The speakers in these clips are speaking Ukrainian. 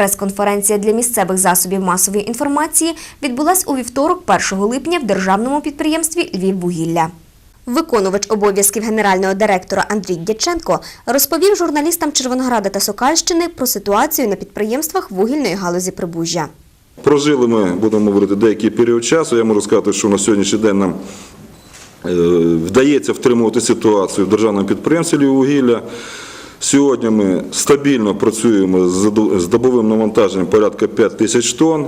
Прес-конференція для місцевих засобів масової інформації відбулась у вівторок, 1 липня, в державному підприємстві Львіввугілля. Виконувач обов'язків генерального директора Андрій Дяченко розповів журналістам Червонограда та Сокальщини про ситуацію на підприємствах вугільної галузі Прибужжя. Прожили ми, будемо говорити, деякий період часу. Я можу сказати, що на сьогоднішній день нам е, вдається втримувати ситуацію в державному підприємстві «Львіввугілля». Сьогодні ми стабільно працюємо з добовим навантаженням порядка 5 тисяч тонн.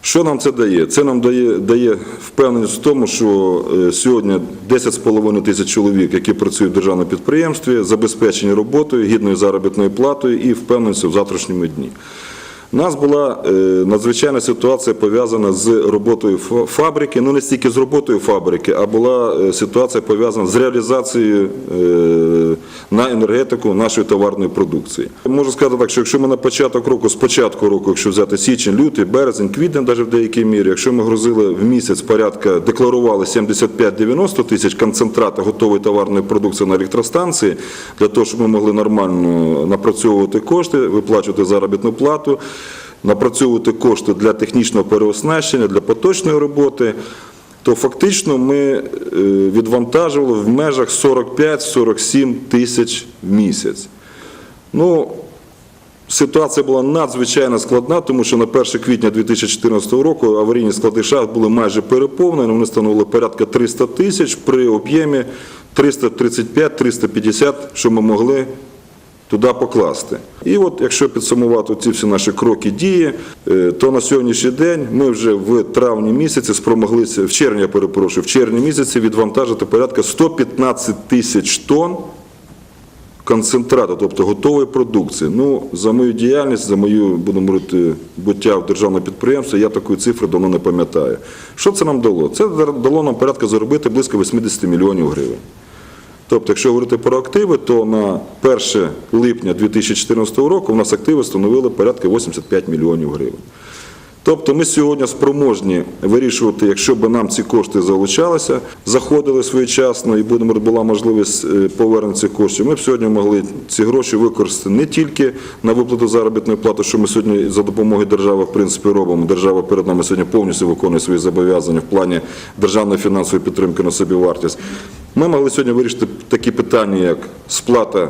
Що нам це дає? Це нам дає, дає впевненість в тому, що е, сьогодні 10,5 тисяч чоловік, які працюють в державному підприємстві, забезпечені роботою, гідною заробітною платою і впевненістю в завтрашньому дні. У нас була е, надзвичайна ситуація пов'язана з роботою фабрики, ну не стільки з роботою фабрики, а була е, ситуація пов'язана з реалізацією на енергетику нашої товарної продукції. Можу сказати так, що якщо ми на початок року, з початку року, якщо взяти січень, лютий, березень, квітень, навіть в деякій мірі, якщо ми грузили в місяць порядка, декларували 75-90 тисяч концентрата готової товарної продукції на електростанції, для того, щоб ми могли нормально напрацьовувати кошти, виплачувати заробітну плату, напрацьовувати кошти для технічного переоснащення, для поточної роботи, то фактично ми е, відвантажували в межах 45-47 тисяч в місяць. Ну, Ситуація була надзвичайно складна, тому що на 1 квітня 2014 року аварійні склади шахт були майже переповнені. Вони становили порядка 300 тисяч при об'ємі 335-350, що ми могли туди покласти. І от якщо підсумувати ці всі наші кроки дії, е, то на сьогоднішній день ми вже в травні місяці спромоглися, в червні, я перепрошую, в червні місяці відвантажити порядка 115 тисяч тонн концентрату, тобто готової продукції. Ну, за мою діяльність, за мою, будемо говорити, буття в державному підприємстві, я такої цифри давно не пам'ятаю. Що це нам дало? Це дало нам порядка заробити близько 80 мільйонів гривень. Тобто, якщо говорити про активи, то на 1 липня 2014 року у нас активи становили порядка 85 мільйонів гривень. Тобто ми сьогодні спроможні вирішувати, якщо б нам ці кошти залучалися, заходили своєчасно і будемо була можливість е, повернення цих коштів. Ми б сьогодні могли ці гроші використати не тільки на виплату заробітної плати, що ми сьогодні за допомогою держави в принципі робимо. Держава перед нами сьогодні повністю виконує свої зобов'язання в плані державної фінансової підтримки на собівартість. Ми могли сьогодні вирішити такі питання, як сплата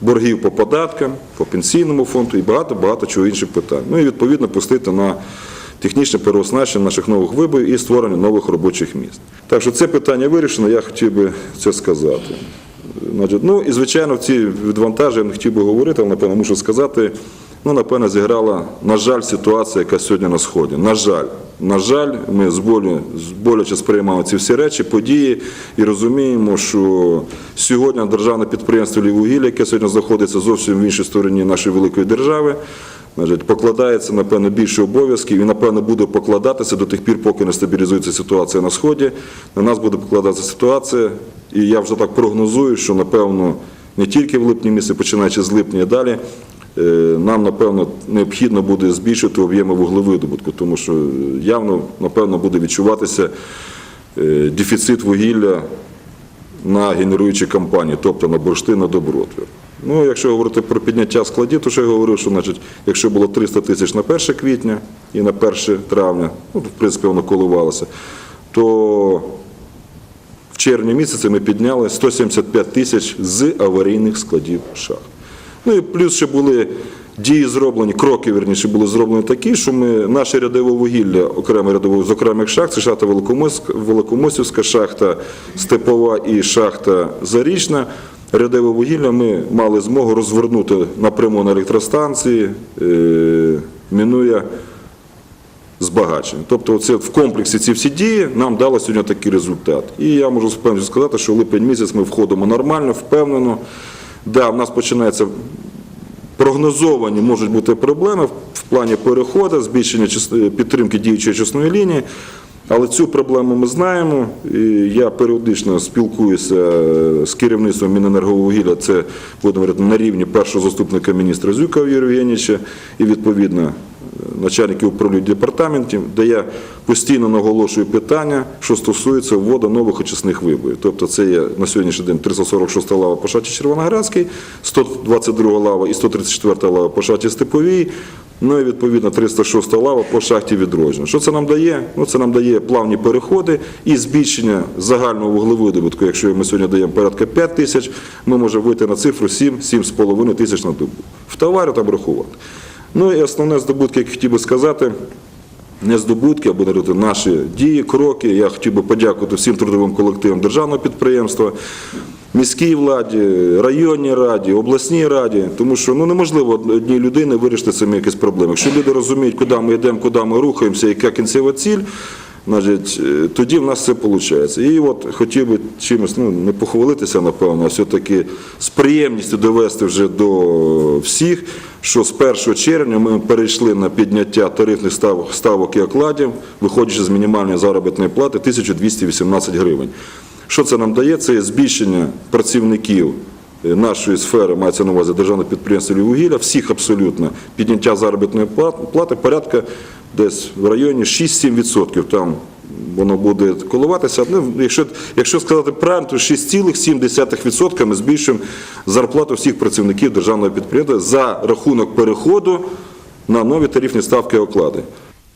боргів по податкам, по пенсійному фонду і багато-багато чого інших питань. Ну і відповідно пустити на технічне переоснащення наших нових виборів і створення нових робочих місць. Так що це питання вирішено, я хотів би це сказати. Ну і звичайно, в ці відвантаження я не хотів би говорити, але напевно мушу сказати. Ну, напевно, зіграла, на жаль, ситуація, яка сьогодні на сході. На жаль, на жаль, ми з болю, з боляче сприймаємо ці всі речі, події і розуміємо, що сьогодні державне підприємство «Львіввугілля», яке сьогодні знаходиться зовсім в іншій стороні нашої великої держави, значить, покладається, напевно, більше обов'язків і, напевно, буде покладатися до тих пір, поки не стабілізується ситуація на сході. На нас буде покладатися ситуація, і я вже так прогнозую, що, напевно, не тільки в липні місяці, починаючи з липня і далі, е, нам, напевно, необхідно буде збільшити об'єми вуглевидобутку, тому що явно, напевно, буде відчуватися е, дефіцит вугілля на генеруючі компанії, тобто на бурштин, на добротвір. Ну, якщо говорити про підняття складів, то ще я говорив, що значить, якщо було 300 тисяч на 1 квітня і на 1 травня, ну, в принципі, воно коливалося, то в червні місяці ми підняли 175 тисяч з аварійних складів шахт. Ну і плюс ще були дії зроблені, кроки, верніше, були зроблені такі, що ми наше рядове вугілля, окремо рядове з окремих шахт, це шахта Великомосівська, шахта Степова і шахта Зарічна. Рядове вугілля ми мали змогу розвернути напряму на електростанції, е, мінує збагачення. Тобто це в комплексі ці всі дії нам дало сьогодні такий результат. І я можу з сказати, що липень місяць ми входимо нормально, впевнено. Да, в нас починається прогнозовані можуть бути проблеми в плані переходу, збільшення підтримки діючої чесної лінії. Але цю проблему ми знаємо. І я періодично спілкуюся е, з керівництвом Міненерговугілля, це будемо на рівні першого заступника міністра Зюка Юрія Євгенійовича, і відповідно начальників управління департаментів, де я постійно наголошую питання, що стосується вводу нових очисних виборів. Тобто це є на сьогоднішній день 346 лава по шаті Червоноградській, 122 лава і 134 лава по шаті Степовій, ну і відповідно 306 лава по шахті відродження. Що це нам дає? Ну, це нам дає плавні переходи і збільшення загального вуглевидобутку. Якщо ми сьогодні даємо порядка 5 тисяч, ми можемо вийти на цифру 7-7,5 тисяч на добу. В товарі там рахувати. Ну і основне здобутки, які хотів би сказати, не здобутки, а говорити наші дії, кроки. Я хотів би подякувати всім трудовим колективам державного підприємства, міській владі, районній раді, обласній раді, тому що ну, неможливо одній людині вирішити самі якісь проблеми. Якщо люди розуміють, куди ми йдемо, куди ми рухаємося, яка кінцева ціль, значить, е, тоді в нас все виходить. І от хотів би чимось ну, не похвалитися, напевно, а все-таки з приємністю довести вже до всіх, що з 1 червня ми перейшли на підняття тарифних став- ставок і окладів, виходячи з мінімальної заробітної плати 1218 гривень. Що це нам дає? Це збільшення працівників е, нашої сфери, мається на увазі державне підприємство «Львіввугілля», всіх абсолютно підняття заробітної плати порядка десь в районі 6-7%. Там воно буде коливатися. Ну, якщо, якщо сказати правильно, то 6,7% ми збільшуємо зарплату всіх працівників державного підприємства за рахунок переходу на нові тарифні ставки оклади.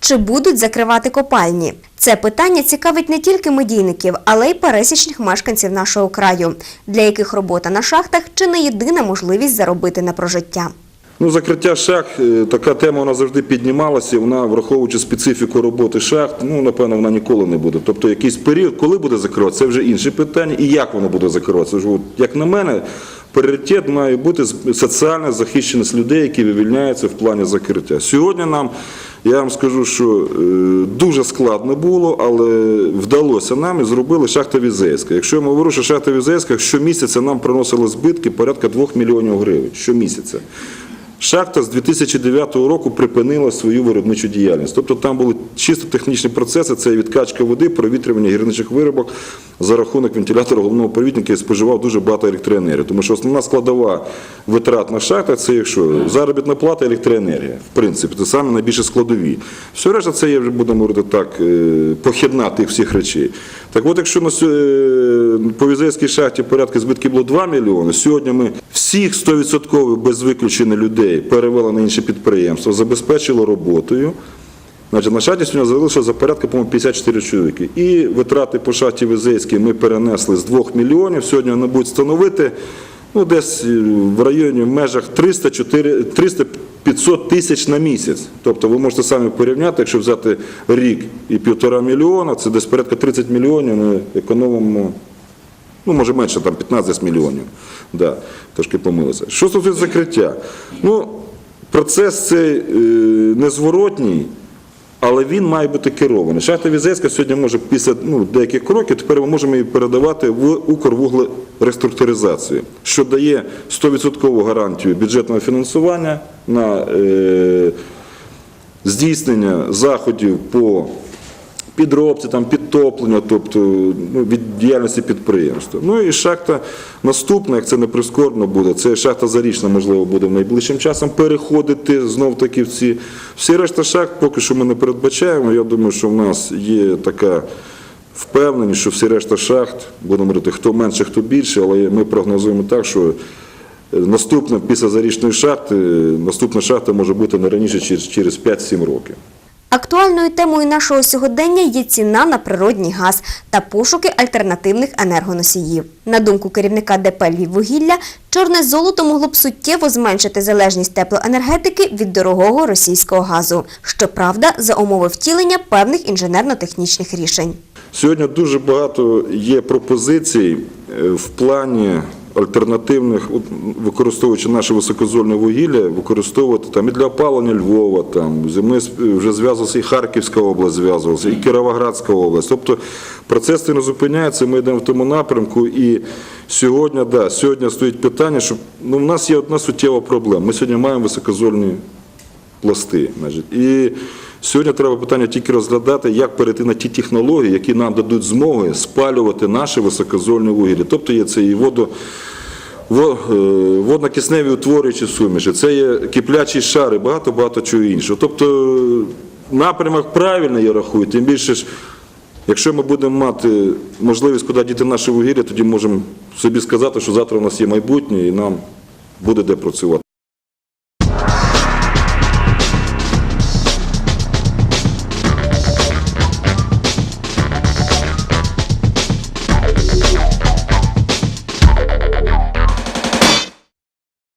Чи будуть закривати копальні? Це питання цікавить не тільки медійників, але й пересічних мешканців нашого краю, для яких робота на шахтах чи не єдина можливість заробити на прожиття. Ну, закриття шахт, е, така тема вона завжди піднімалася, вона, враховуючи специфіку роботи шахт, ну, напевно, вона ніколи не буде. Тобто якийсь період, коли буде закриватися, це вже інше питання, і як воно буде закриватися. Як на мене, пріоритет має бути соціальна захищеність людей, які вивільняються в плані закриття. Сьогодні нам, я вам скажу, що е, дуже складно було, але вдалося нам і зробили шахта Візейська. Якщо я говорю, що шахта Візейська щомісяця нам приносила збитки порядка 2 мільйонів гривень. Щомісяця. Шахта з 2009 року припинила свою виробничу діяльність. Тобто там були чисто технічні процеси, це відкачка води, провітрювання гірничих виробок за рахунок вентилятора головного провідника, який споживав дуже багато електроенергії. Тому що основна складова витрат на шахтах це якщо заробітна плата, електроенергія. В принципі, це саме найбільше складові. Все решта це є будемо говорити так, е, похідна тих всіх речей. Так от, якщо на е, по візейській шахті порядка збитків було 2 мільйони, сьогодні ми всіх 100% без виключення людей перевели на інші підприємства, забезпечили роботою. Значить, на шаті сьогодні залишилося за порядка, по-моєму, 54 чоловіки. І витрати по шаті Візейській ми перенесли з 2 мільйонів. Сьогодні вони будуть становити ну, десь е, в районі в межах 300-500 тисяч на місяць. Тобто ви можете самі порівняти, якщо взяти рік і півтора мільйона, це десь порядка 30 мільйонів ми економимо Ну, може менше, там 15 мільйонів. Да, трошки помилися. Що стосується закриття? Ну, процес цей е, незворотній, але він має бути керований. Шахта Візейська сьогодні може після ну, деяких кроків, тепер ми можемо її передавати в Укрвуглереструктуризацію, що дає 100% гарантію бюджетного фінансування на е, здійснення заходів по підробці, там, підтоплення, тобто ну, від діяльності підприємства. Ну і шахта наступна, як це не прискорбно буде, це шахта Зарічна, можливо, буде найближчим часом переходити знов таки в ці. Всі решта шахт поки що ми не передбачаємо. Я думаю, що в нас є така впевненість, що всі решта шахт, будемо говорити, хто менше, хто більше, але ми прогнозуємо так, що е, наступна після зарічної шахти, наступна шахта може бути не раніше через 5-7 років. Актуальною темою нашого сьогодення є ціна на природній газ та пошуки альтернативних енергоносіїв. На думку керівника ДП «Львіввугілля», чорне золото могло б суттєво зменшити залежність теплоенергетики від дорогого російського газу. Щоправда, за умови втілення певних інженерно-технічних рішень. Сьогодні дуже багато є пропозицій е, в плані альтернативних, використовуючи наше високозольне вугілля, використовувати там і для опалення Львова, там мною вже зв'язувалася і Харківська область, зв'язувалася, і Кіровоградська область. Тобто процес не зупиняється, ми йдемо в тому напрямку. І сьогодні, да, сьогодні стоїть питання, що ну, в нас є одна суттєва проблема. Ми сьогодні маємо високозольні пласти. Значить. І сьогодні треба питання тільки розглядати, як перейти на ті технології, які нам дадуть змоги спалювати наше високозольне вугілля. Тобто є це і водо, во- е, водно-кисневі утворюючі суміші, це є киплячі шари, багато-багато чого іншого. Тобто е, напрямок правильний, я рахую, тим більше ж, якщо ми будемо мати можливість куди діти наше вугілля, тоді можемо собі сказати, що завтра у нас є майбутнє і нам буде де працювати.